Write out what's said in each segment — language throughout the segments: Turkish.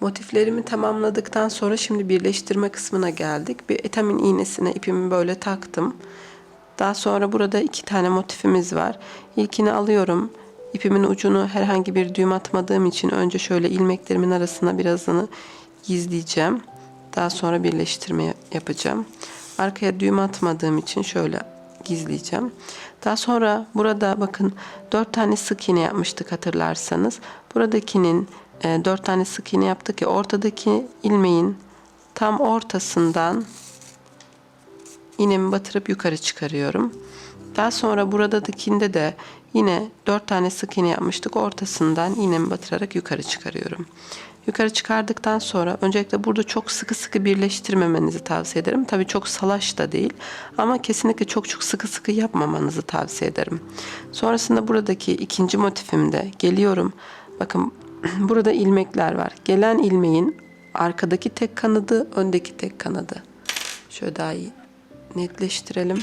Motiflerimi tamamladıktan sonra şimdi birleştirme kısmına geldik. Bir etamin iğnesine ipimi böyle taktım. Daha sonra burada iki tane motifimiz var. İlkini alıyorum. İpimin ucunu herhangi bir düğüm atmadığım için önce şöyle ilmeklerimin arasına birazını gizleyeceğim. Daha sonra birleştirme yapacağım. Arkaya düğüm atmadığım için şöyle gizleyeceğim. Daha sonra burada bakın 4 tane sık iğne yapmıştık hatırlarsanız. Buradakinin 4 tane sık iğne yaptık ya ortadaki ilmeğin tam ortasından iğnemi batırıp yukarı çıkarıyorum. Daha sonra buradakinde de yine 4 tane sık iğne yapmıştık. Ortasından iğnemi batırarak yukarı çıkarıyorum. Yukarı çıkardıktan sonra öncelikle burada çok sıkı sıkı birleştirmemenizi tavsiye ederim. Tabii çok salaş da değil ama kesinlikle çok çok sıkı sıkı yapmamanızı tavsiye ederim. Sonrasında buradaki ikinci motifimde geliyorum. Bakın burada ilmekler var. Gelen ilmeğin arkadaki tek kanadı, öndeki tek kanadı. Şöyle daha iyi netleştirelim.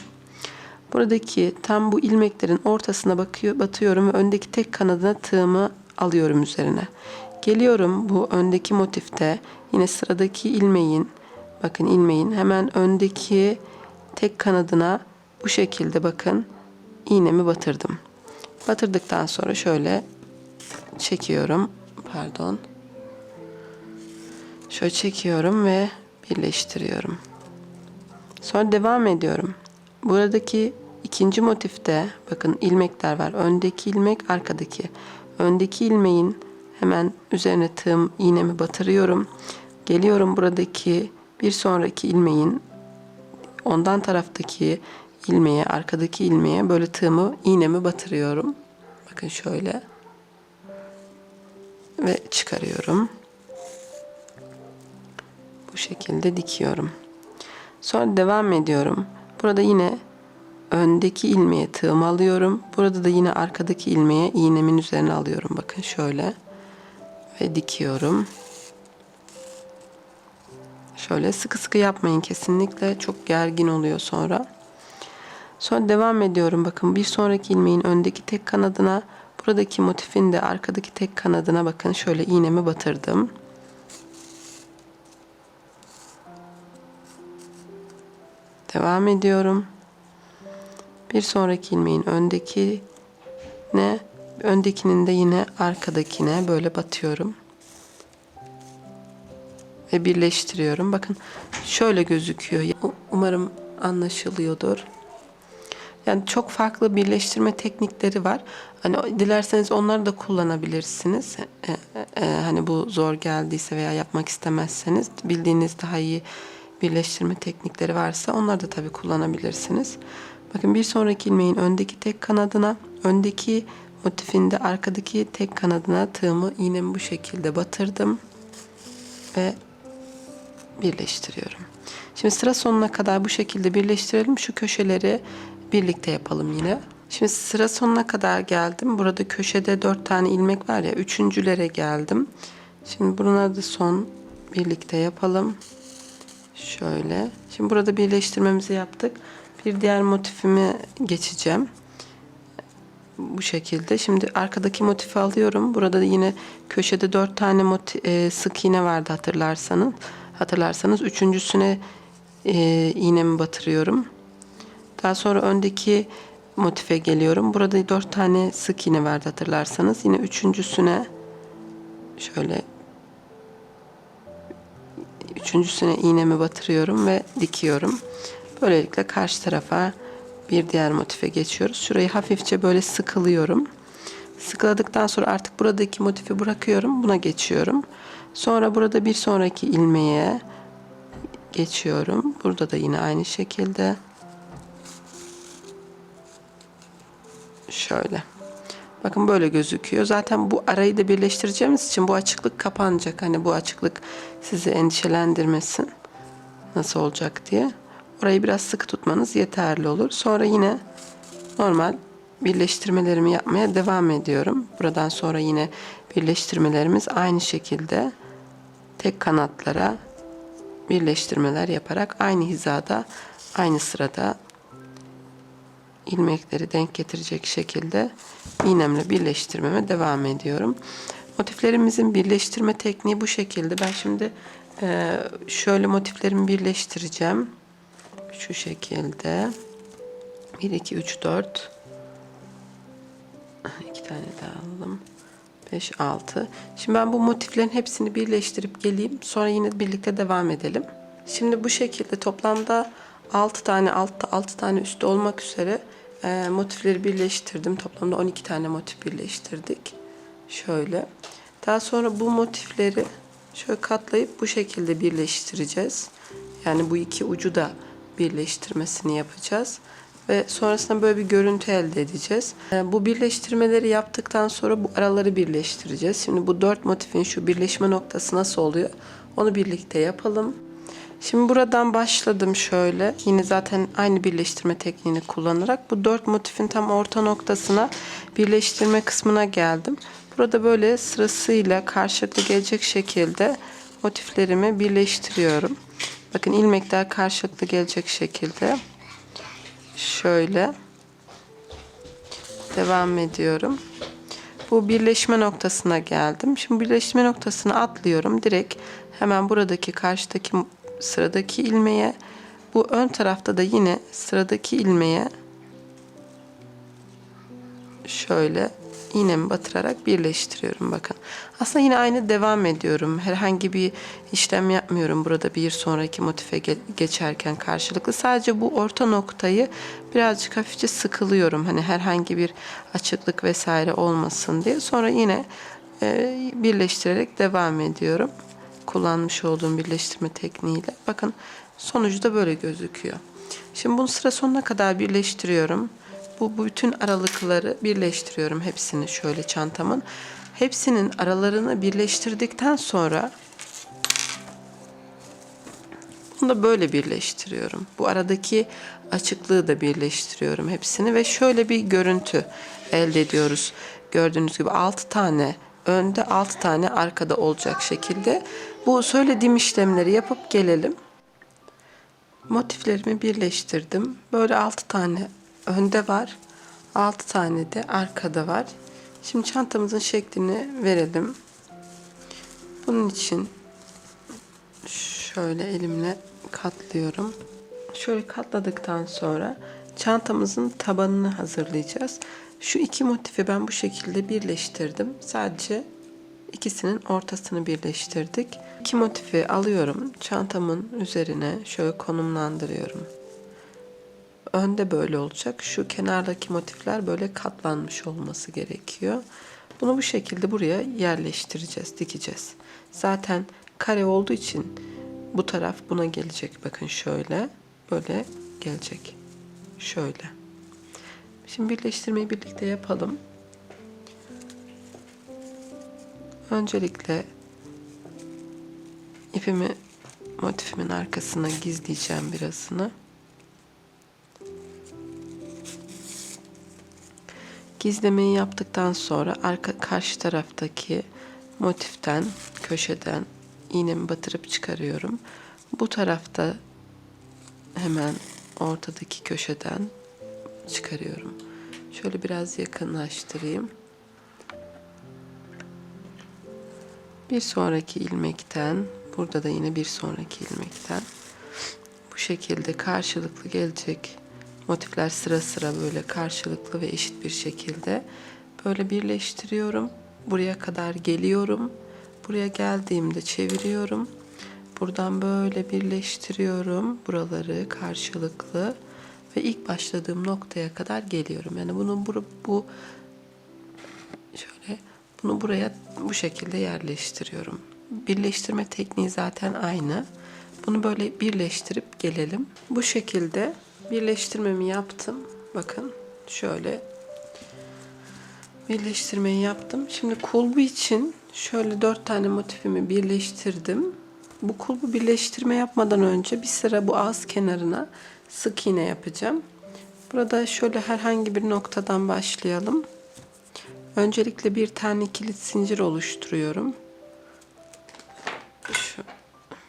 Buradaki tam bu ilmeklerin ortasına bakıyor, batıyorum ve öndeki tek kanadına tığımı alıyorum üzerine. Geliyorum bu öndeki motifte yine sıradaki ilmeğin bakın ilmeğin hemen öndeki tek kanadına bu şekilde bakın iğnemi batırdım. Batırdıktan sonra şöyle çekiyorum. Pardon. Şöyle çekiyorum ve birleştiriyorum. Sonra devam ediyorum. Buradaki ikinci motifte bakın ilmekler var. Öndeki ilmek, arkadaki. Öndeki ilmeğin hemen üzerine tığım iğnemi batırıyorum. Geliyorum buradaki bir sonraki ilmeğin ondan taraftaki ilmeğe, arkadaki ilmeğe böyle tığımı, iğnemi batırıyorum. Bakın şöyle. Ve çıkarıyorum. Bu şekilde dikiyorum. Sonra devam ediyorum. Burada yine öndeki ilmeğe tığımı alıyorum. Burada da yine arkadaki ilmeğe iğnemin üzerine alıyorum. Bakın şöyle. Ve dikiyorum. Şöyle sıkı sıkı yapmayın kesinlikle. Çok gergin oluyor sonra. Sonra devam ediyorum. Bakın bir sonraki ilmeğin öndeki tek kanadına, buradaki motifin de arkadaki tek kanadına bakın şöyle iğnemi batırdım. Devam ediyorum. Bir sonraki ilmeğin öndeki ne öndekinin de yine arkadakine böyle batıyorum. Ve birleştiriyorum. Bakın şöyle gözüküyor. Umarım anlaşılıyordur. Yani çok farklı birleştirme teknikleri var. Hani dilerseniz onları da kullanabilirsiniz. Ee, e, hani bu zor geldiyse veya yapmak istemezseniz bildiğiniz daha iyi birleştirme teknikleri varsa onları da tabii kullanabilirsiniz. Bakın bir sonraki ilmeğin öndeki tek kanadına, öndeki motifinde arkadaki tek kanadına tığımı iğnemi bu şekilde batırdım ve birleştiriyorum. Şimdi sıra sonuna kadar bu şekilde birleştirelim. Şu köşeleri birlikte yapalım yine. Şimdi sıra sonuna kadar geldim. Burada köşede dört tane ilmek var ya. Üçüncülere geldim. Şimdi bunları da son birlikte yapalım. Şöyle. Şimdi burada birleştirmemizi yaptık. Bir diğer motifimi geçeceğim. Bu şekilde. Şimdi arkadaki motifi alıyorum. Burada da yine köşede dört tane motif, e, sık iğne vardı hatırlarsanız. Hatırlarsanız üçüncüsüne e, iğnemi batırıyorum. Daha sonra öndeki motife geliyorum. Burada dört tane sık iğne vardı hatırlarsanız. Yine üçüncüsüne şöyle üçüncüsüne iğnemi batırıyorum ve dikiyorum. Böylelikle karşı tarafa bir diğer motife geçiyoruz. Şurayı hafifçe böyle sıkılıyorum. Sıkıladıktan sonra artık buradaki motifi bırakıyorum. Buna geçiyorum. Sonra burada bir sonraki ilmeğe geçiyorum. Burada da yine aynı şekilde. Şöyle. Bakın böyle gözüküyor. Zaten bu arayı da birleştireceğimiz için bu açıklık kapanacak. Hani bu açıklık sizi endişelendirmesin. Nasıl olacak diye. Orayı biraz sıkı tutmanız yeterli olur. Sonra yine normal birleştirmelerimi yapmaya devam ediyorum. Buradan sonra yine birleştirmelerimiz aynı şekilde tek kanatlara birleştirmeler yaparak aynı hizada, aynı sırada ilmekleri denk getirecek şekilde iğnemle birleştirmeme devam ediyorum. Motiflerimizin birleştirme tekniği bu şekilde. Ben şimdi e, şöyle motiflerimi birleştireceğim. Şu şekilde. 1, 2, 3, 4. İki tane daha alalım. 5, 6. Şimdi ben bu motiflerin hepsini birleştirip geleyim. Sonra yine birlikte devam edelim. Şimdi bu şekilde toplamda 6 tane altta 6 tane üstte olmak üzere e, motifleri birleştirdim. Toplamda 12 tane motif birleştirdik. Şöyle. Daha sonra bu motifleri şöyle katlayıp bu şekilde birleştireceğiz. Yani bu iki ucu da birleştirmesini yapacağız. Ve sonrasında böyle bir görüntü elde edeceğiz. E, Bu birleştirmeleri yaptıktan sonra bu araları birleştireceğiz. Şimdi bu dört motifin şu birleşme noktası nasıl oluyor? Onu birlikte yapalım. Şimdi buradan başladım şöyle. Yine zaten aynı birleştirme tekniğini kullanarak bu dört motifin tam orta noktasına birleştirme kısmına geldim. Burada böyle sırasıyla karşılıklı gelecek şekilde motiflerimi birleştiriyorum. Bakın ilmekler karşılıklı gelecek şekilde. Şöyle devam ediyorum. Bu birleşme noktasına geldim. Şimdi birleşme noktasını atlıyorum. Direkt hemen buradaki karşıdaki sıradaki ilmeğe bu ön tarafta da yine sıradaki ilmeğe şöyle iğnemi batırarak birleştiriyorum bakın. Aslında yine aynı devam ediyorum. Herhangi bir işlem yapmıyorum burada bir sonraki motife ge- geçerken karşılıklı. Sadece bu orta noktayı birazcık hafifçe sıkılıyorum. Hani herhangi bir açıklık vesaire olmasın diye. Sonra yine birleştirerek devam ediyorum. Kullanmış olduğum birleştirme tekniğiyle. Bakın sonucu da böyle gözüküyor. Şimdi bunu sıra sonuna kadar birleştiriyorum. Bu, bu bütün aralıkları birleştiriyorum hepsini şöyle çantamın. Hepsinin aralarını birleştirdikten sonra bunu da böyle birleştiriyorum. Bu aradaki açıklığı da birleştiriyorum hepsini ve şöyle bir görüntü elde ediyoruz. Gördüğünüz gibi 6 tane önde 6 tane arkada olacak şekilde. Bu söylediğim işlemleri yapıp gelelim. Motiflerimi birleştirdim. Böyle 6 tane önde var. 6 tane de arkada var. Şimdi çantamızın şeklini verelim. Bunun için şöyle elimle katlıyorum. Şöyle katladıktan sonra çantamızın tabanını hazırlayacağız. Şu iki motifi ben bu şekilde birleştirdim. Sadece ikisinin ortasını birleştirdik. İki motifi alıyorum. Çantamın üzerine şöyle konumlandırıyorum. Önde böyle olacak. Şu kenardaki motifler böyle katlanmış olması gerekiyor. Bunu bu şekilde buraya yerleştireceğiz, dikeceğiz. Zaten kare olduğu için bu taraf buna gelecek. Bakın şöyle, böyle gelecek. Şöyle. Şimdi birleştirmeyi birlikte yapalım. Öncelikle ipimi motifimin arkasına gizleyeceğim birazını. Gizlemeyi yaptıktan sonra arka karşı taraftaki motiften, köşeden iğnemi batırıp çıkarıyorum. Bu tarafta hemen ortadaki köşeden çıkarıyorum. Şöyle biraz yakınlaştırayım. Bir sonraki ilmekten, burada da yine bir sonraki ilmekten bu şekilde karşılıklı gelecek motifler sıra sıra böyle karşılıklı ve eşit bir şekilde böyle birleştiriyorum. Buraya kadar geliyorum. Buraya geldiğimde çeviriyorum. Buradan böyle birleştiriyorum buraları karşılıklı ve ilk başladığım noktaya kadar geliyorum. Yani bunu bu, bu şöyle bunu buraya bu şekilde yerleştiriyorum. Birleştirme tekniği zaten aynı. Bunu böyle birleştirip gelelim. Bu şekilde birleştirmemi yaptım. Bakın şöyle birleştirmeyi yaptım. Şimdi kulbu için şöyle dört tane motifimi birleştirdim. Bu kulbu birleştirme yapmadan önce bir sıra bu ağız kenarına sık iğne yapacağım. Burada şöyle herhangi bir noktadan başlayalım. Öncelikle bir tane kilit zincir oluşturuyorum. Şu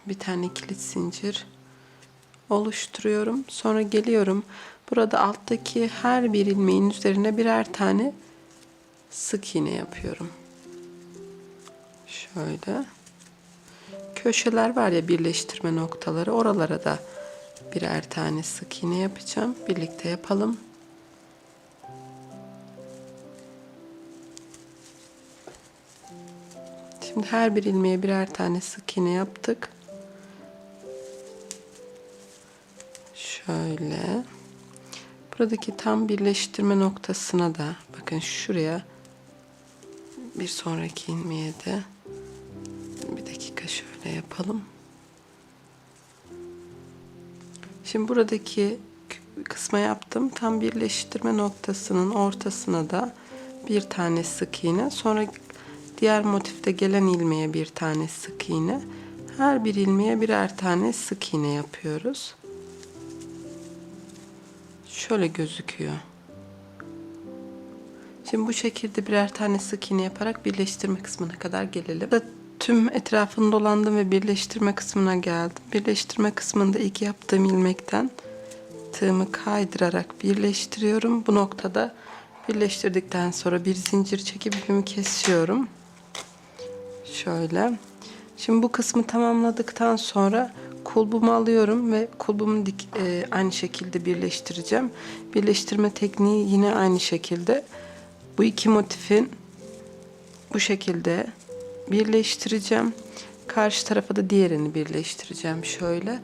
bir tane kilit zincir oluşturuyorum. Sonra geliyorum. Burada alttaki her bir ilmeğin üzerine birer tane sık iğne yapıyorum. Şöyle. Köşeler var ya birleştirme noktaları. Oralara da birer tane sık iğne yapacağım. Birlikte yapalım. Şimdi her bir ilmeğe birer tane sık iğne yaptık. Şöyle. Buradaki tam birleştirme noktasına da bakın şuraya bir sonraki ilmeğe de bir dakika şöyle yapalım. Şimdi buradaki kısma yaptım. Tam birleştirme noktasının ortasına da bir tane sık iğne. Sonra diğer motifte gelen ilmeğe bir tane sık iğne. Her bir ilmeğe birer tane sık iğne yapıyoruz. Şöyle gözüküyor. Şimdi bu şekilde birer tane sık iğne yaparak birleştirme kısmına kadar gelelim. Tüm etrafını dolandım ve birleştirme kısmına geldim. Birleştirme kısmında ilk yaptığım ilmekten tığımı kaydırarak birleştiriyorum. Bu noktada birleştirdikten sonra bir zincir çekip ipimi kesiyorum. Şöyle. Şimdi bu kısmı tamamladıktan sonra kulbumu alıyorum ve kulbumu dik, e, aynı şekilde birleştireceğim. Birleştirme tekniği yine aynı şekilde. Bu iki motifin bu şekilde birleştireceğim. Karşı tarafa da diğerini birleştireceğim şöyle.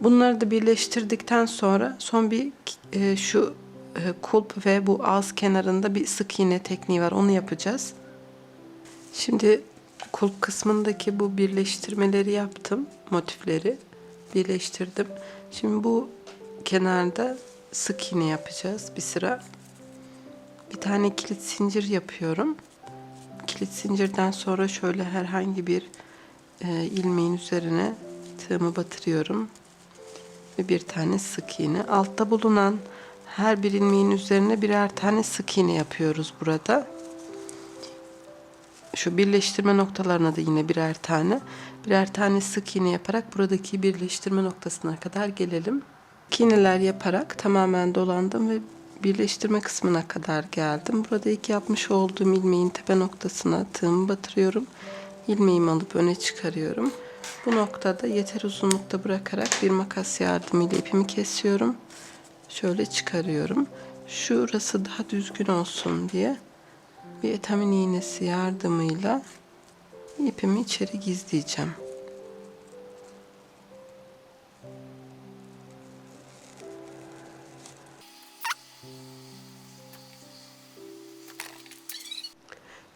Bunları da birleştirdikten sonra son bir e, şu e, kulp ve bu ağız kenarında bir sık iğne tekniği var. Onu yapacağız. Şimdi kulp kısmındaki bu birleştirmeleri yaptım. Motifleri birleştirdim. Şimdi bu kenarda sık iğne yapacağız bir sıra. Bir tane kilit zincir yapıyorum. Kilit zincirden sonra şöyle herhangi bir e, ilmeğin üzerine tığımı batırıyorum. Ve bir tane sık iğne. Altta bulunan her bir ilmeğin üzerine birer tane sık iğne yapıyoruz burada. Şu birleştirme noktalarına da yine birer tane. Birer tane sık iğne yaparak buradaki birleştirme noktasına kadar gelelim. İğneler yaparak tamamen dolandım ve birleştirme kısmına kadar geldim. Burada ilk yapmış olduğum ilmeğin tepe noktasına tığımı batırıyorum. İlmeğimi alıp öne çıkarıyorum. Bu noktada yeter uzunlukta bırakarak bir makas yardımıyla ipimi kesiyorum. Şöyle çıkarıyorum. Şurası daha düzgün olsun diye bir etamin iğnesi yardımıyla ipimi içeri gizleyeceğim.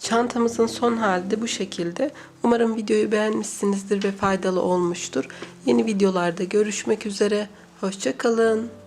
Çantamızın son hali de bu şekilde. Umarım videoyu beğenmişsinizdir ve faydalı olmuştur. Yeni videolarda görüşmek üzere. Hoşçakalın.